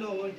Lord.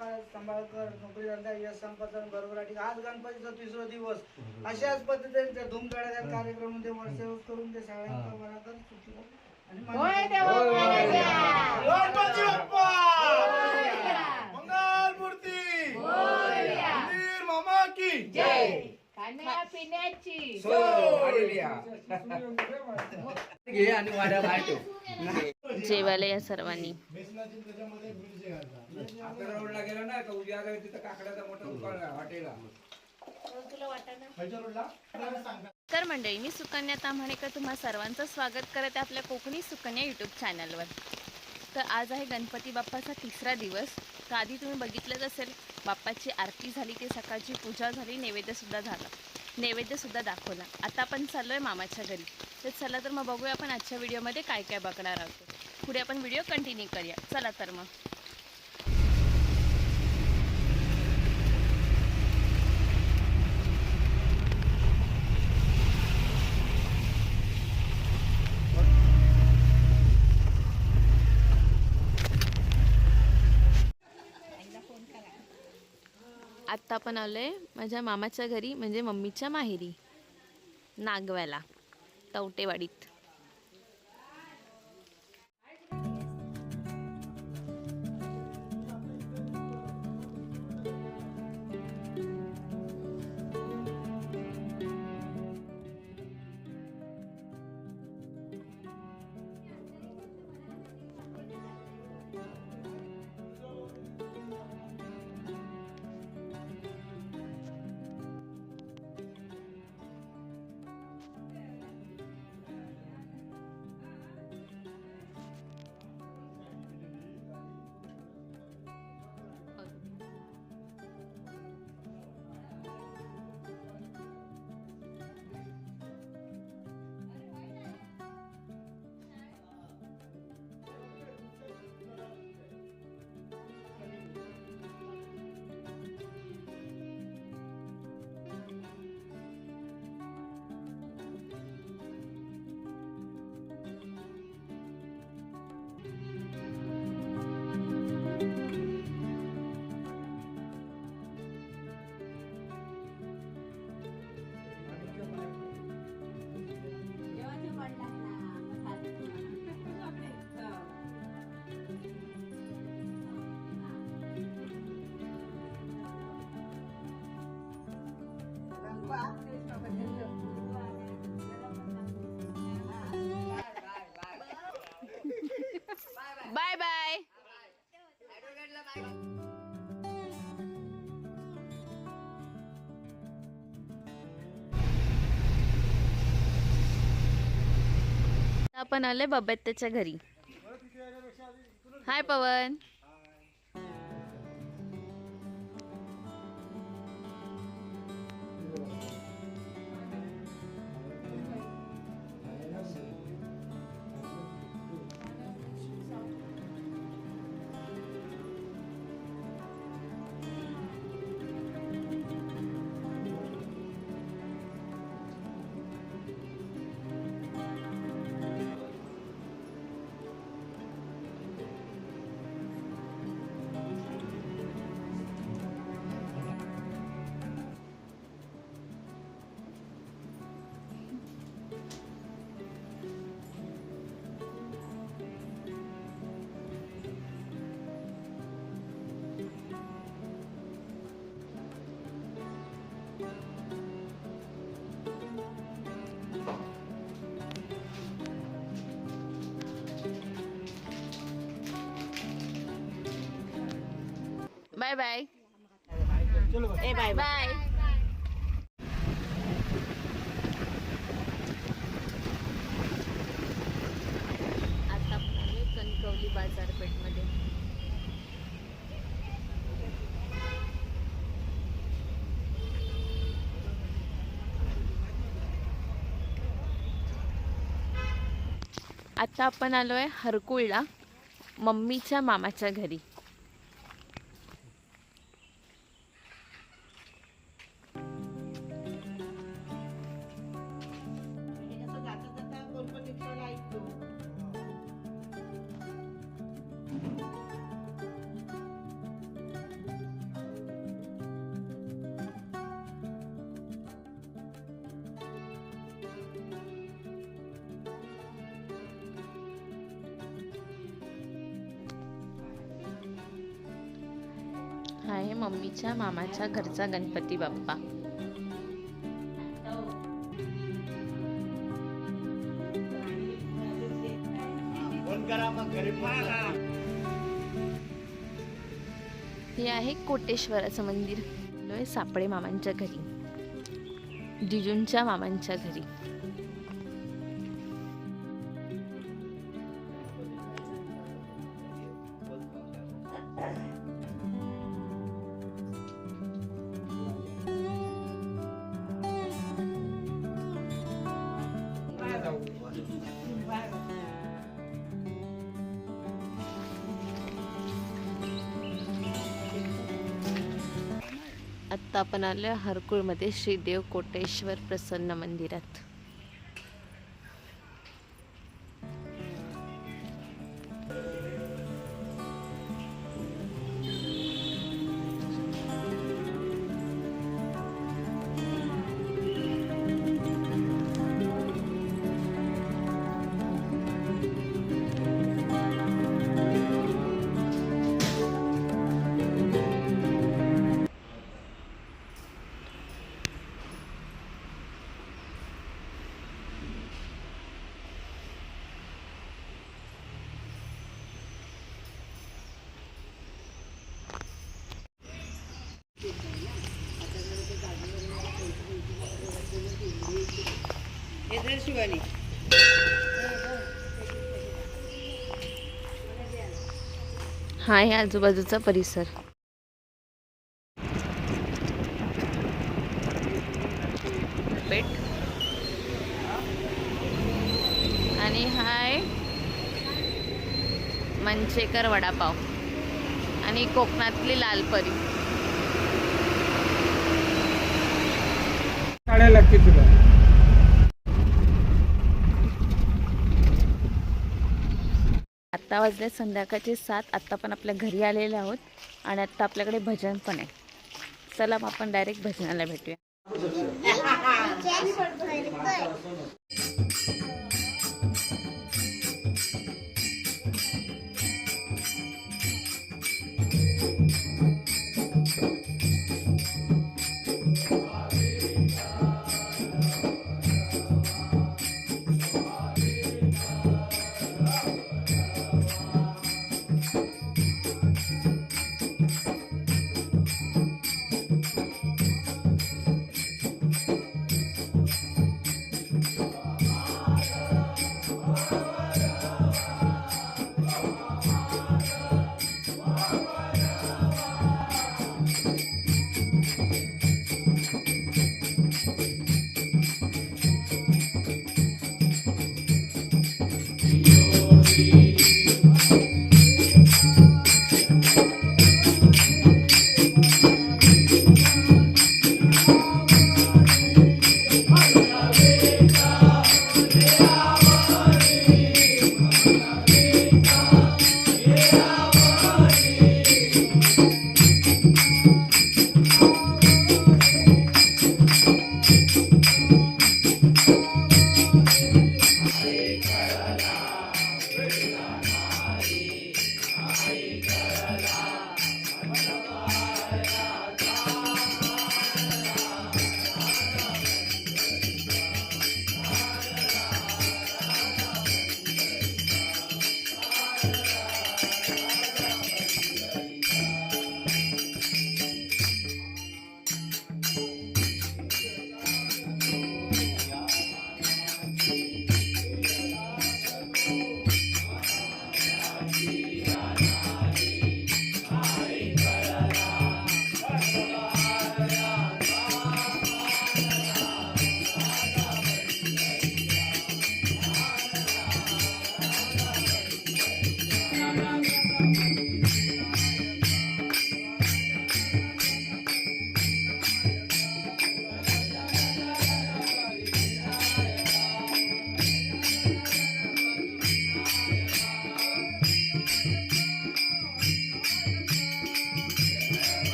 राहा ढोरांका सांभाळ कर नोकरी धंदा यश संपादन बरोबर आज गणपतीचा तिसरा दिवस. अशाच पद्धतीने त्या धूमधडाक्यात कार्यक्रममध्ये वर्ष करून ते सगळ्यांना बरा कर सुखी कर. आणि मान्य कर. गणपती बाप्पा! मंगल मूर्ती! मंदिर मामा की! खाण्यापिण्याची घे आणि वाड्या बाहेर ठेव जेवायला या सर्वांनी. रोडला गेला ना का तिथं काकड्याचा मोठा दुकान आहे सांगतात तर मंडळी मी सुकन्या ताम्हाणेकर तुम्हा सर्वांचं स्वागत करत आहे आपल्या कोकणी सुकन्या यूट्यूब चॅनलवर तर आज आहे गणपती बाप्पाचा तिसरा दिवस. तर आधी तुम्ही बघितलंच असेल बाप्पाची आरती झाली ते सकाळची पूजा झाली नैवेद्यसुद्धा झाला. नैवेद्यसुद्धा दाखवला. आता आपण चाललो आहे मामाच्या घरी. तर चला तर मग बघूया आपण आजच्या व्हिडिओमध्ये काय काय बघणार आहोत. पुढे आपण व्हिडिओ कंटिन्यू करूया. चला तर मग. आत्ता आपण आलो आहे माझ्या मामाच्या घरी म्हणजे मम्मीच्या माहेरी नागव्याला तवटेवाडीत. आपण आले बाबा त्याच्या घरी. Hi Pawan. Bye bye bye bye आता कणकवली बाजारपेठमध्ये. आता आपण आलोय हरकुळला मम्मीच्या मामाच्या घरी. मम्मीच्या मामाच्या घरचा गणपती बाप्पा. हे आहे कोटेश्वराचं मंदिर. सापडे मामांच्या घरी. जिजूंच्या मामांच्या घरी. आत्ता आपण हरकुळमध्ये श्रीदेव कोटेश्वर प्रसन्न मंदिरात. हा आहे आजूबाजूचा परिसर. पेठ आणि हाय. मंचेकर वडापाव. आणि कोकणातली लालपरी काढायला लागते तुला. आत्ता वाजले संध्याकाळचे सात. आत्ता पण आपल्या घरी आलेले आहोत आणि आत्ता आपल्याकडे भजन पण आहे. चला मग आपण डायरेक्ट भजनाला भेटूया.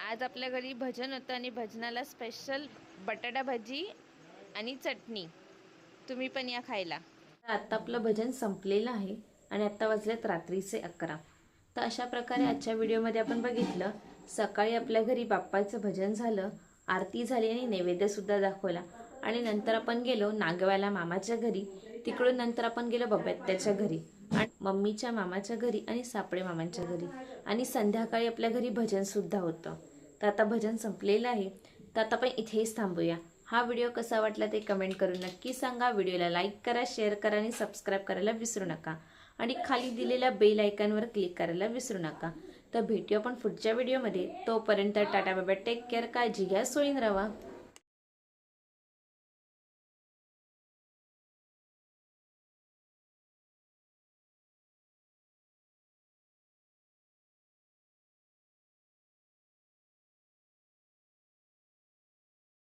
आज आपल्या घरी भजन होतं आणि भजनाला स्पेशल बटाटा भाजी आणि चटणी. तुम्ही पण या खायला. आत्ता आपलं भजन संपलेलं आहे आणि आत्ता वाजलेत रात्रीचे अकरा. तर अशा प्रकारे आजच्या व्हिडिओमध्ये आपण बघितलं सकाळी आपल्या घरी बाप्पाचं भजन झालं आरती झाली आणि नैवेद्यसुद्धा दाखवला. आणि नंतर आपण गेलो नागव्याला मामाच्या घरी. तिकडून नंतर आपण गेलो बब्यात्याच्या घरी आणि मम्मीच्या मामाच्या घरी आणि सापळे मामांच्या घरी. आणि संध्याकाळी आपल्या घरी भजनसुद्धा होतं. तर आता भजन संपलेलं आहे. तर आता आपण इथेच थांबूया. हा व्हिडिओ कसा वाटला ते कमेंट करून नक्की सांगा. व्हिडिओला लाईक करा शेअर करा आणि सबस्क्राईब करायला विसरू नका. आणि खाली दिलेल्या बेल आयकॉनवर क्लिक करायला विसरू नका. तर भेटू आपण पुढच्या व्हिडिओमध्ये. तोपर्यंत टाटा बाबा टेक केअर काळजी घ्या सोयीन राहा